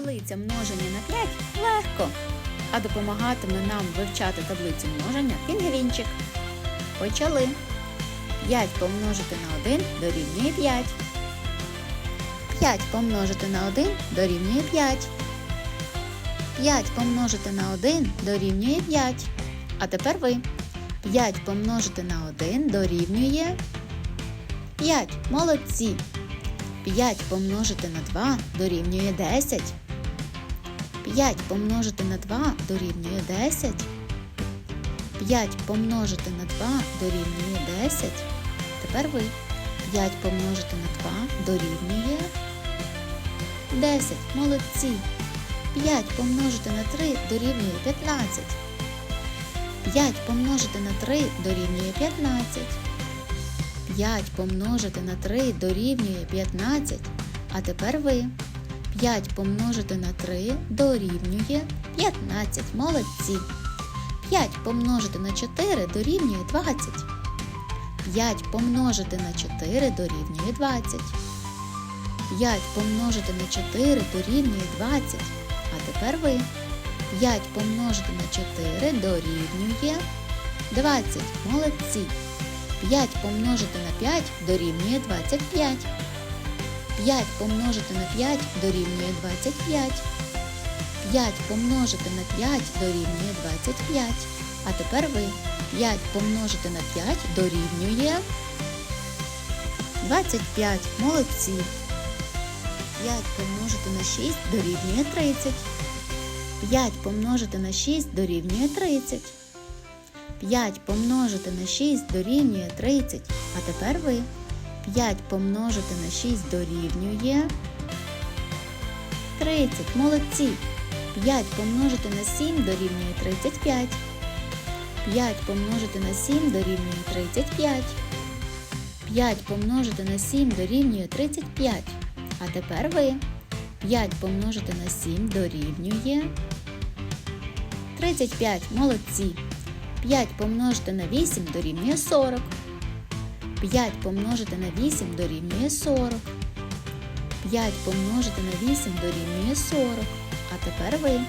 Таблиця множення на 5 легко, а допомагатиме нам вивчати таблицю множення пінгвінчик. Почали. 5 помножити на 1 дорівнює 5. 5 помножити на 1 дорівнює 5. 5 помножити на 1 дорівнює 5. А тепер ви. 5 помножити на 1 дорівнює 5. Молодці. 5 помножити на 2 дорівнює 10. 5 помножити на 2 дорівнює 10. 5 помножити на 2 дорівнює 10. Тепер ви. 5 помножити на 2 дорівнює 10. Молодці. 5 помножити на 3 дорівнює 15. 5 помножити на 3 дорівнює 15. 5 помножити на 3 дорівнює 15. А тепер ви. 5 помножити на 3 дорівнює 15. Молодці. 5 помножити на 4 дорівнює 20. 5 помножити на 4 дорівнює 20. 5 помножити на 4 дорівнює 20. А тепер ви. 5 помножити на 4 дорівнює 20. Молодці. 5 помножити на 5 дорівнює 25. 5 помножити на 5 дорівнює 25. 5 помножити на 5 дорівнює 25. А тепер ви 5 помножити на 5 дорівнює 25. Молодці. 5 помножити на 6 дорівнює 30. 5 помножити на 6 дорівнює 30. 5 помножити на 6 дорівнює 30. А тепер ви 5 помножити на 6 дорівнює 30. Молодці. 5 помножити на 7 дорівнює 35. 5 помножити на 7 дорівнює 35. 5 помножити на 7 дорівнює 35. А тепер ви 5 помножити на 7 дорівнює 35. Молодці. 5 помножити на 8 дорівнює 40. 5 помножити на 8 дорівнює 40. 5 помножити на 8 дорівнює 40. А тепер ви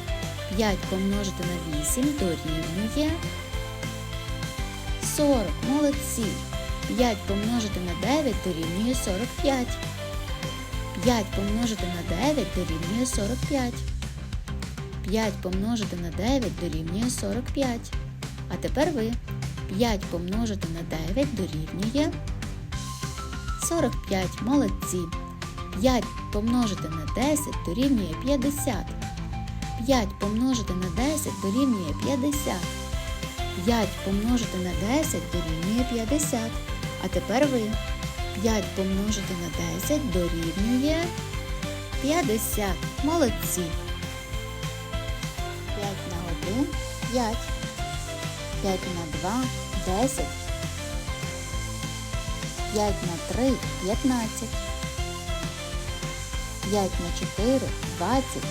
5 помножити на 8 дорівнює 40. Молодці. 5 помножити на 9 дорівнює 45. 5 помножити на 9 дорівнює 45. 5 помножити на 9 дорівнює 45. А тепер ви 5 помножити на 9 дорівнює 45. Молодці. 5 помножити на 10 дорівнює 50. 5 помножити на 10 дорівнює 50. 5 помножити на 10 дорівнює 50. А тепер ви 5 помножити на 10 дорівнює 50. Молодці. 5 на 1 5. 5 на 2 10. 5 на 3 15. 5 на 4 20.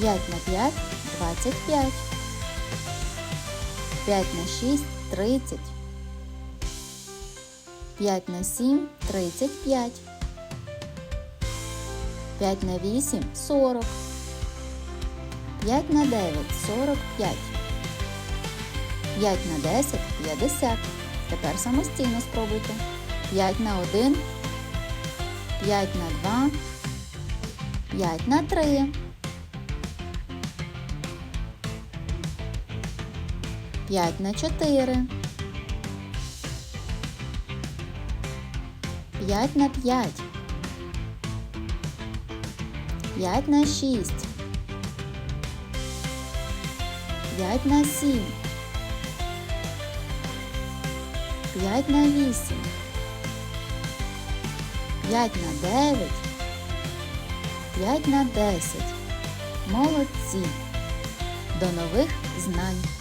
5 на 5 25. 5 на 6 30. 5 на 7 35. 5 на 8 40. 5 на 9 45. 5 на 10 50. Тепер самостійно спробуйте. 5 на 1. 5 на 2. 5 на 3. 5 на 4. 5 на 5. 5 на 6. 5 на 7. 5 на 8. 5 на 9. 5 на 10. Молодці. До нових знань!